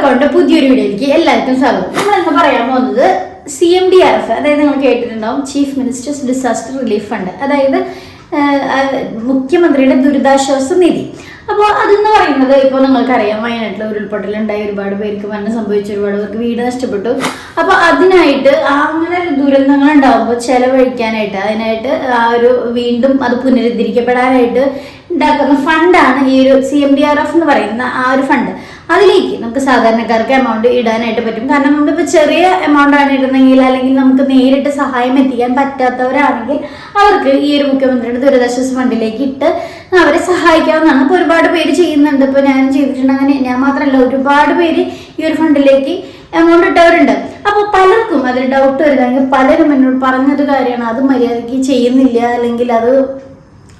Account പുതിയൊരു വീഡിയോയിലേക്ക് എല്ലാവർക്കും സ്വാഗതം. നമ്മൾ ഇന്ന് പറയാൻ പോകുന്നത് C M D R F അതായത് നിങ്ങൾ കേട്ടിട്ടുണ്ടാവും chief minister's disaster relief fund അതായത് മുഖ്യമന്ത്രിയുടെ ദുരിതാശ്വാസ നിധി. അപ്പോൾ അതെന്ന് പറയുന്നത് ഇപ്പോൾ നിങ്ങൾക്കറിയാം വയനാട്ടിൽ ഉരുൾപൊട്ടലുണ്ടായി ഒരുപാട് പേർക്ക് മരണം സംഭവിച്ചു ഒരുപാട് പേർക്ക് വീട് നഷ്ടപ്പെട്ടു. അപ്പോൾ അതിനായിട്ട് അങ്ങനെ ദുരന്തങ്ങൾ ഉണ്ടാകുമ്പോൾ ചെലവഴിക്കാനായിട്ട് അതിനായിട്ട് ആ ഒരു വീണ്ടും അത് പുനരുദ്ധരിക്കപ്പെടാനായിട്ട് ഉണ്ടാക്കുന്ന ഫണ്ടാണ് ഈ ഒരു C M D R F എന്ന് പറയുന്ന ആ ഒരു ഫണ്ട്. അതിലേക്ക് നമുക്ക് സാധാരണക്കാർക്ക് എമൗണ്ട് ഇടാനായിട്ട് പറ്റും. കാരണം നമ്മളിപ്പോൾ ചെറിയ എമൗണ്ട് ആണ് ഇടുന്നെങ്കിൽ അല്ലെങ്കിൽ നമുക്ക് നേരിട്ട് സഹായം എത്തിക്കാൻ പറ്റാത്തവരാണെങ്കിൽ അവർക്ക് ഈ ഒരു മുഖ്യമന്ത്രിയുടെ ദുരിതാശ്വാസ ഫണ്ടിലേക്ക് ഇട്ട് അവരെ സഹായിക്കാവുന്നതാണ്. ഇപ്പോൾ ഒരുപാട് പേര് ചെയ്യുന്നുണ്ട്. ഇപ്പോൾ ഞാൻ ചെയ്തിട്ടുണ്ട്. അങ്ങനെ ഞാൻ മാത്രമല്ല ഒരുപാട് പേര് ഈ ഒരു ഫണ്ടിലേക്ക് എമൗണ്ട് ഇട്ടവരുണ്ട്. അപ്പോൾ പലർക്കും അതിൽ ഡൗട്ട് വരുന്നെങ്കിൽ പലരും എന്നോട് പറഞ്ഞൊരു കാര്യമാണ്. അത് മര്യാദയ്ക്ക് ചെയ്യുന്നില്ല അല്ലെങ്കിൽ അത്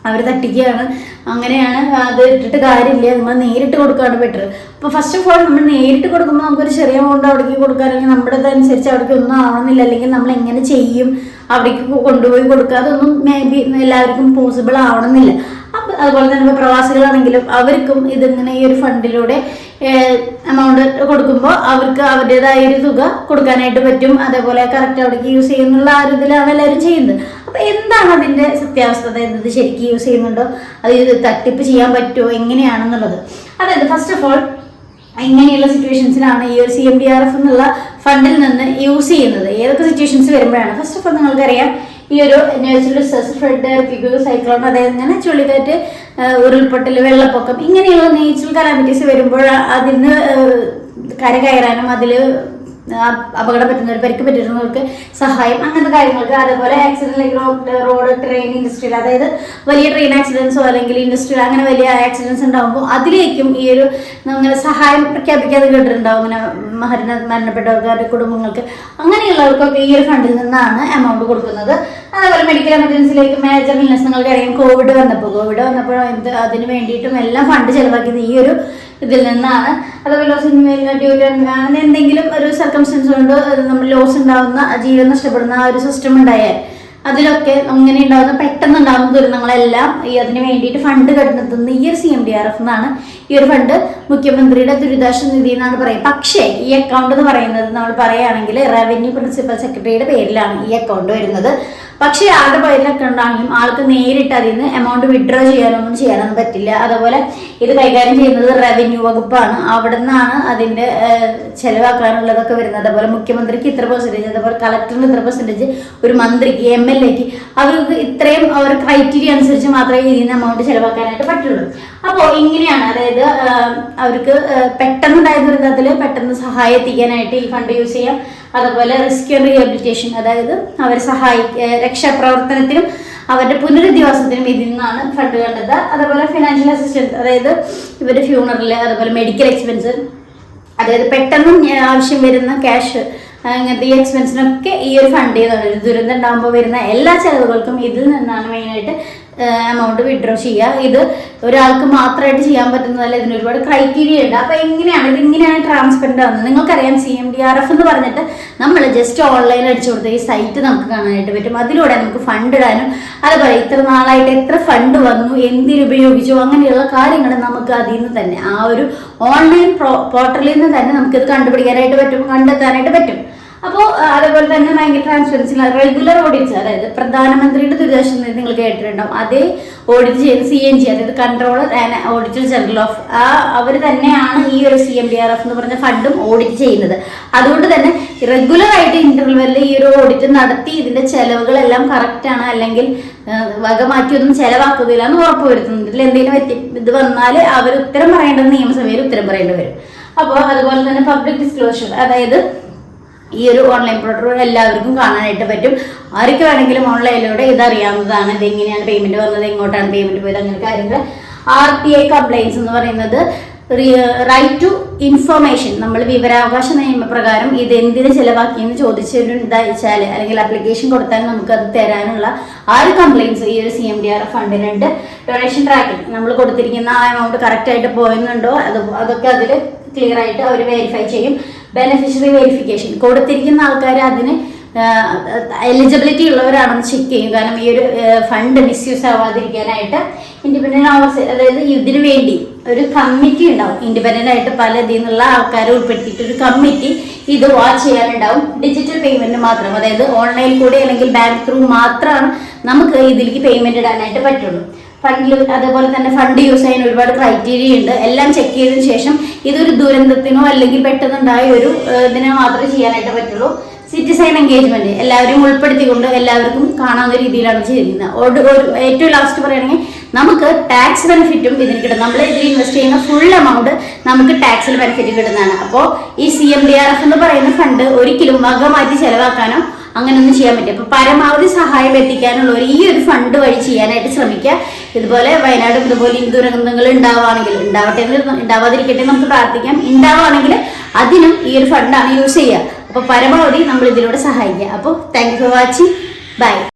അവർ തട്ടിക്കുകയാണ്. അങ്ങനെയാണ് അത് ഇട്ടിട്ട് കാര്യമില്ല. നമ്മൾ നേരിട്ട് കൊടുക്കുകയാണ് ബെറ്റർ അപ്പോൾ ഫസ്റ്റ് ഓഫ് ഓൾ നമ്മൾ നേരിട്ട് കൊടുക്കുമ്പോൾ നമുക്കൊരു ചെറിയ എമൗണ്ട് അവിടേക്ക് കൊടുക്കുക. അല്ലെങ്കിൽ നമ്മുടെ അനുസരിച്ച് അവിടേക്ക് ഒന്നും ആവണമെന്നില്ല അല്ലെങ്കിൽ നമ്മൾ എങ്ങനെ ചെയ്യും? അവിടേക്ക് കൊണ്ടുപോയി കൊടുക്കുക. അതൊന്നും മേ ബി എല്ലാവർക്കും പോസിബിൾ ആവണമെന്നില്ല. അതുപോലെ തന്നെ ഇപ്പോൾ പ്രവാസികളാണെങ്കിലും അവർക്കും ഇതിങ്ങനെ ഈ ഒരു ഫണ്ടിലൂടെ എമൗണ്ട് കൊടുക്കുമ്പോൾ അവർക്ക് അവരുടേതായ ഒരു തുക കൊടുക്കാനായിട്ട് പറ്റും. അതേപോലെ കറക്റ്റ് അവിടേക്ക് യൂസ് ചെയ്യുന്നുള്ള ആ ഒരു എല്ലാവരും ചെയ്യുന്നത്. അപ്പോൾ എന്താണ് അതിന്റെ സത്യാവസ്ഥ? അതായത് ഇത് ശരിക്കും യൂസ് ചെയ്യുന്നുണ്ടോ? അത് തട്ടിപ്പ് ചെയ്യാൻ പറ്റുമോ എങ്ങനെയാണെന്നുള്ളത്. അതായത് ഫസ്റ്റ് ഓഫ് ഓൾ ഇങ്ങനെയുള്ള സിറ്റുവേഷൻസിലാണ് ഈ ഒരു C M D R F എന്നുള്ള ഫണ്ടിൽ നിന്ന് യൂസ് ചെയ്യുന്നത്. ഏതൊക്കെ സിറ്റുവേഷൻസ് വരുമ്പോഴാണ്? ഫസ്റ്റ് ഓഫ് ഓൾ നിങ്ങൾക്കറിയാം ഈ ഒരു നാച്ചുറൽ ഡിസാസ്റ്റർ ഫ്ലഡ് സൈക്ലോൺ അതായത് ഇങ്ങനെ ചുഴലിക്കാറ്റ് ഉരുൾപൊട്ടൽ വെള്ളപ്പൊക്കം ഇങ്ങനെയുള്ള നേച്ചുറൽ കലാമിറ്റീസ് വരുമ്പോൾ അതിൽ കര കയറാനും അതിൽ അപകടം പറ്റുന്നവർ പരിക്ക് പറ്റുന്നവർക്ക് സഹായം അങ്ങനത്തെ കാര്യങ്ങൾക്ക് അതേപോലെ ആക്സിഡന്റ് ലൈക്ക് റോഡ് ട്രെയിൻ ഇൻഡസ്ട്രിയിൽ അതായത് വലിയ ട്രെയിൻ ആക്സിഡൻസോ അല്ലെങ്കിൽ ഇൻഡസ്ട്രിയിൽ അങ്ങനെ വലിയ ആക്സിഡൻസ് ഉണ്ടാകുമ്പോൾ അതിലേക്കും ഈ ഒരു അങ്ങനെ സഹായം പ്രഖ്യാപിക്കാതെ കേട്ടിട്ടുണ്ടാവും. അങ്ങനെ മരണ മരണപ്പെട്ടവർക്ക് അവരുടെ കുടുംബങ്ങൾക്ക് അങ്ങനെയുള്ളവർക്കൊക്കെ ഈ ഒരു ഫണ്ടിൽ നിന്നാണ് എമൗണ്ട് കൊടുക്കുന്നത്. അതേപോലെ മെഡിക്കൽ എമർജൻസിയിലേക്ക് മേജർ ഇൽനെസ് നിങ്ങൾക്കറിയാം കോവിഡ് വന്നപ്പോൾ കോവിഡ് വന്നപ്പോൾ എന്ത് അതിന് വേണ്ടിയിട്ടും എല്ലാം ഫണ്ട് ചെലവാക്കിയത് ഈ ഒരു ഇതിൽ നിന്നാണ്. അതേപോലെ സിനിമയിൽ അങ്ങനെ എന്തെങ്കിലും ഒരു സർക്കംസ്റ്റൻസ് കൊണ്ട് നമ്മൾ ലോസ് ഉണ്ടാകുന്ന ജീവൻ നഷ്ടപ്പെടുന്ന ആ ഒരു സിസ്റ്റം ഉണ്ടായാൽ അതിലൊക്കെ അങ്ങനെ ഉണ്ടാകുന്ന പെട്ടെന്ന് ഉണ്ടാകുന്ന ദുരന്തങ്ങളെല്ലാം ഈ അതിന് വേണ്ടിയിട്ട് ഫണ്ട് കണ്ടെത്തുന്ന ഈ ഒരു C M D R F എന്നാണ് ഈ ഒരു ഫണ്ട് മുഖ്യമന്ത്രിയുടെ ദുരിതാശ്വാസ നിധി എന്നാണ് പറയുന്നത് പക്ഷേ ഈ അക്കൗണ്ട് എന്ന് പറയുന്നത് നമ്മൾ പറയുകയാണെങ്കിൽ റവന്യൂ പ്രിൻസിപ്പൽ സെക്രട്ടറിയുടെ പേരിലാണ് ഈ അക്കൗണ്ട് വരുന്നത്. പക്ഷേ ആളുടെ പേരിലൊക്കെ ഉണ്ടാണെങ്കിലും ആൾക്ക് നേരിട്ട് അതിൽ നിന്ന് എമൗണ്ട് വിഡ്രോ ചെയ്യാനൊന്നും ചെയ്യാനൊന്നും പറ്റില്ല. അതുപോലെ ഇത് കൈകാര്യം ചെയ്യുന്നത് റവന്യൂ വകുപ്പാണ്. അവിടെ നിന്നാണ് അതിന്റെ ചിലവാക്കാനുള്ളതൊക്കെ വരുന്നത്. അതുപോലെ മുഖ്യമന്ത്രിക്ക് ഇത്ര പെർസെന്റേജ് അതുപോലെ കളക്ടറിന് ഇത്ര പെർസെന്റേജ് ഒരു മന്ത്രിക്ക് എം എൽ എക്ക് അവർക്ക് ഇത്രയും അവർ ക്രൈറ്റീരിയ അനുസരിച്ച് മാത്രമേ ഇതിൽ നിന്ന് എമൗണ്ട് ചിലവാക്കാനായിട്ട് പറ്റുള്ളൂ. അപ്പോൾ ഇങ്ങനെയാണ് അതായത് അവർക്ക് പെട്ടെന്നുണ്ടായ ദുരിതത്തിൽ പെട്ടെന്ന് സഹായം എത്തിക്കാനായിട്ട് ഈ ഫണ്ട് യൂസ് ചെയ്യാം. അതുപോലെ റിസ്ക് ആൻഡ് റീഹബിലിറ്റേഷൻ അതായത് അവരെ സഹായി രക്ഷാപ്രവർത്തനത്തിനും അവരുടെ പുനരധിവാസത്തിനും ഇതിൽ നിന്നാണ് ഫണ്ട് കണ്ടത്. അതുപോലെ ഫിനാൻഷ്യൽ അസിസ്റ്റൻസ് അതായത് ഇവരുടെ ഫ്യൂണറൽ അതുപോലെ മെഡിക്കൽ എക്സ്പെൻസ് അതായത് പെട്ടെന്ന് ആവശ്യം വരുന്ന ക്യാഷ് അങ്ങനത്തെ ഈ എക്സ്പെൻസിനൊക്കെ ഈ ഒരു ഫണ്ട് ചെയ്യുന്നുണ്ട് ഒരു ദുരന്തം ഉണ്ടാകുമ്പോൾ വരുന്ന എല്ലാ ചെലവുകൾക്കും ഇതിൽ നിന്നാണ് മെയിനായിട്ട് എമൗണ്ട് വിഡ്രോ ചെയ്യുക. ഇത് ഒരാൾക്ക് മാത്രമായിട്ട് ചെയ്യാൻ പറ്റുന്നതല്ല ഇതിന് ഒരുപാട് ക്രൈറ്റീരിയ ഉണ്ട്. അപ്പോൾ എങ്ങനെയാണ് ഇത് ഇങ്ങനെയാണ് ട്രാൻസ്പെറന്റ് ആവുന്നത്? നിങ്ങൾക്കറിയാം C M D R F എന്ന് പറഞ്ഞിട്ട് നമ്മൾ ജസ്റ്റ് ഓൺലൈനിൽ അടിച്ചു കൊടുത്ത ഈ സൈറ്റ് നമുക്ക് കാണാനായിട്ട് പറ്റും. അതിലൂടെ നമുക്ക് ഫണ്ട് ഇടാനും അതുപോലെ ഇത്ര നാളായിട്ട് എത്ര ഫണ്ട് വന്നു എന്തിനുപയോഗിച്ചു അങ്ങനെയുള്ള കാര്യങ്ങൾ നമുക്ക് അതിൽ നിന്ന് തന്നെ ആ ഒരു ഓൺലൈൻ പോർട്ടലിൽ നിന്ന് തന്നെ നമുക്കിത് കണ്ടുപിടിക്കാനായിട്ട് പറ്റും കണ്ടെത്താനായിട്ട് പറ്റും. അപ്പോൾ അതേപോലെ തന്നെ ബാങ്ക് ട്രാൻസ്പെറൻസി റെഗുലർ ഓഡിറ്റ്സ് അതായത് പ്രധാനമന്ത്രിയുടെ ദുരിതാശ്വാസ നിധി നിങ്ങൾ കേട്ടിട്ടുണ്ടാവും. അതേ ഓഡിറ്റ് ചെയ്ത് സി എൻ ജി അതായത് controller and auditor general of ആ അവർ തന്നെയാണ് ഈ ഒരു C M D R F എന്ന് പറഞ്ഞ ഫണ്ടും ഓഡിറ്റ് ചെയ്യുന്നത്. അതുകൊണ്ട് തന്നെ റെഗുലർ ആയിട്ട് ഇന്റർവെല്ലിൽ ഈ ഒരു ഓഡിറ്റ് നടത്തി ഇതിന്റെ ചെലവുകളെല്ലാം കറക്റ്റ് ആണ് അല്ലെങ്കിൽ വക മാറ്റിയൊന്നും ചെലവാക്കുന്നില്ല എന്ന് ഉറപ്പ് വരുത്തുന്നുണ്ട്. ഇതിൽ എന്തെങ്കിലും പറ്റി ഇത് വന്നാൽ അവർ ഉത്തരം പറയേണ്ടത് നിയമസഭയിൽ ഉത്തരം പറയേണ്ടി വരും. അപ്പോൾ അതുപോലെ തന്നെ പബ്ലിക് ഡിസ്ക്ലോഷർ അതായത് ഈ ഒരു ഓൺലൈൻ പ്രോഡക്റ്റ് എല്ലാവർക്കും കാണാനായിട്ട് പറ്റും. ആർക്ക് വേണമെങ്കിലും ഓൺലൈനിലൂടെ ഇതറിയാവുന്നതാണ് ഇത് എങ്ങനെയാണ് പേയ്മെന്റ് വന്നത് എങ്ങോട്ടാണ് പേയ്മെന്റ് പോയത് അങ്ങനെ കാര്യങ്ങൾ. ആർ ടി ഐ കംപ്ലൈൻസ് എന്ന് പറയുന്നത് റൈറ്റ് ടു ഇൻഫർമേഷൻ നമ്മൾ വിവരാവകാശ നിയമപ്രകാരം ഇത് എന്തിന് ചെലവാക്കിയെന്ന് ചോദിച്ചൊരു ഇതാച്ചാൽ അല്ലെങ്കിൽ അപ്ലിക്കേഷൻ കൊടുത്താൽ നമുക്ക് അത് തരാനുള്ള ആ ഒരു കംപ്ലൈൻസ് ഈ ഒരു സി എം ഡി ആർ ഫണ്ടിനുണ്ട് ഡൊണേഷൻ ട്രാക്കിംഗ് നമ്മൾ കൊടുത്തിരിക്കുന്ന ആ എമൗണ്ട് കറക്റ്റ് ആയിട്ട് പോയെന്നുണ്ടോ അത് അതൊക്കെ അതിൽ ക്ലിയർ ആയിട്ട് അവർ വെരിഫൈ ചെയ്യും. ബെനിഫിഷ്യറി വെരിഫിക്കേഷൻ കൊടുത്തിരിക്കുന്ന ആൾക്കാർ അതിന് എലിജിബിലിറ്റി ഉള്ളവരാണെന്ന് ചെക്ക് ചെയ്യും. കാരണം ഈ ഒരു ഫണ്ട് മിസ്യൂസ് ആവാതിരിക്കാനായിട്ട് ഇൻഡിപെൻഡന്റ് ഓഫീസ് അതായത് ഇതിനു വേണ്ടി ഒരു കമ്മിറ്റി ഉണ്ടാവും. ഇൻഡിപെൻഡന്റ് ആയിട്ട് പല ഇതിൽ നിന്നുള്ള ആൾക്കാരെ ഉൾപ്പെടുത്തിയിട്ട് ഒരു കമ്മിറ്റി ഇത് വാച്ച് ചെയ്യാനുണ്ടാവും. ഡിജിറ്റൽ പേയ്മെന്റ് മാത്രം. അതായത് ഓൺലൈൻ കൂടെ അല്ലെങ്കിൽ ബാങ്ക് ത്രൂ മാത്രമാണ് നമുക്ക് ഇതിലേക്ക് പേയ്മെന്റ് ഇടാനായിട്ട് പറ്റുള്ളൂ. ഫണ്ടിൽ അതേപോലെ തന്നെ ഫണ്ട് യൂസ് ചെയ്യാൻ ഒരുപാട് ക്രൈറ്റീരിയ ഉണ്ട്. എല്ലാം ചെക്ക് ചെയ്തതിനു ശേഷം ഇതൊരു ദുരന്തത്തിനോ അല്ലെങ്കിൽ പെട്ടെന്നുണ്ടായ ഒരു ഇതിനെ മാത്രമേ ചെയ്യാനായിട്ട് പറ്റുള്ളൂ. സിറ്റിസൺ എൻഗേജ്മെന്റ് എല്ലാവരും ഉൾപ്പെടുത്തിക്കൊണ്ട് എല്ലാവർക്കും കാണാവുന്ന രീതിയിലാണ് ചെയ്തിരിക്കുന്നത് ഏറ്റവും ലാസ്റ്റ് പറയുകയാണെങ്കിൽ നമുക്ക് ടാക്സ് ബെനിഫിറ്റും ഇതിന് കിട്ടും. നമ്മൾ ഇതിൽ ഇൻവെസ്റ്റ് ചെയ്യുന്ന ഫുൾ എമൗണ്ട് നമുക്ക് ടാക്സിൽ ബെനിഫിറ്റ് കിട്ടുന്നതാണ്. അപ്പോൾ ഈ C M D R F എന്ന് പറയുന്ന ഫണ്ട് ഒരിക്കലും വക മാറ്റി ചെലവാക്കാനോ അങ്ങനെയൊന്നും ചെയ്യാൻ പറ്റും അപ്പോൾ പരമാവധി സഹായം എത്തിക്കാനുള്ള ഒരു ഈ ഒരു ഫണ്ട് വഴി ചെയ്യാനായിട്ട് ശ്രമിക്കുക. ഇതുപോലെ വയനാടും ഇതുപോലെ ഈ ദുരന്തങ്ങൾ ഉണ്ടാവുകയാണെങ്കിൽ ഉണ്ടാവട്ടെ ഉണ്ടാവാതിരിക്കട്ടെ നമുക്ക് പ്രാർത്ഥിക്കാം. ഉണ്ടാവുകയാണെങ്കിൽ അതിനും ഈ ഒരു ഫണ്ടാണ് യൂസ് ചെയ്യുക. അപ്പോൾ പരമാവധി നമ്മൾ ഇതിലൂടെ സഹായിക്കുക. അപ്പോൾ thank you for watching bye